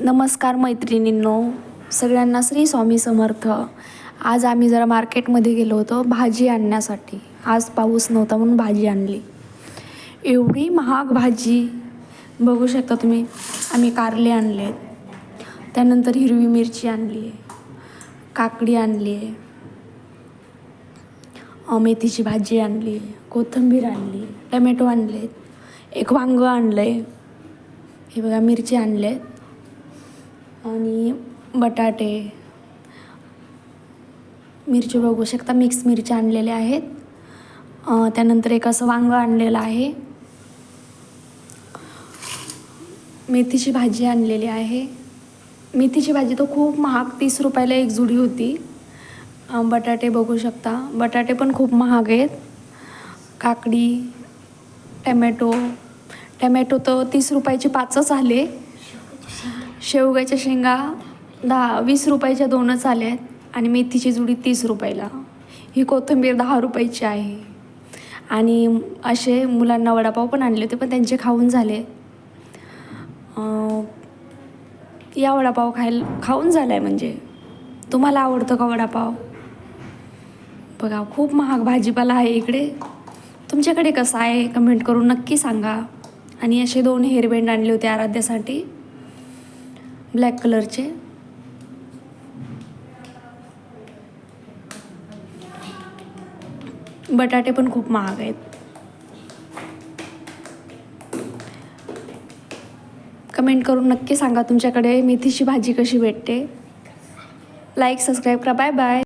नमस्कार मैत्रिणींनो सगळ्यांना श्री स्वामी समर्थ. आज आम्ही जरा मार्केटमध्ये गेलो होतो भाजी आणण्यासाठी. आज पाऊस नव्हता म्हणून भाजी आणली. एवढी महाग भाजी. बघू शकता तुम्ही आम्ही कारले आणले त्यानंतर हिरवी मिरची आणली आहे. काकडी आणली आहे. मेथीची भाजी आणली कोथिंबीर आणली टमॅटो आणले एक वांगं आणलं आहे हे बघा मिरची आणले आहेत. आणि बटाटे मिरची बघू शकता. मिक्स मिरच्या आणलेल्या आहेत. त्यानंतर एक असं वांगं आणलेलं आहे. मेथीची भाजी आणलेली आहे. मेथीची भाजी तर खूप महाग तीस रुपयाला एक जुडी होती. बटाटे बघू शकता. बटाटे पण खूप महाग आहेत. काकडी टमॅटो टमॅटो तर तीस रुपयाचे पाचच आले. शेवग्याच्या शेंगा दहा वीस रुपयाच्या दोनच आल्या आहेत आणि मेथीची जुडी तीस रुपयाला. ही कोथिंबीर दहा रुपयाची आहे. आणि असे मुलांना वडापाव पण आणले होते पण त्यांचे खाऊन झाले. या वडापाव खायला खाऊन झाला आहे म्हणजे. तुम्हाला आवडतं का वडापाव? बघा खूप महाग भाजीपाला आहे इकडे. तुमच्याकडे कसं आहे? कमेंट करून नक्की सांगा. आणि असे दोन हेअरबँड आणले होते आराध्यासाठी. ब्लॅक कलरचे. बटाटे पण खूप महाग आहेत. कमेंट करून नक्की सांगा तुमच्याकडे मेथीची भाजी कशी भेटते. लाईक सबस्क्राईब करा. Bye bye.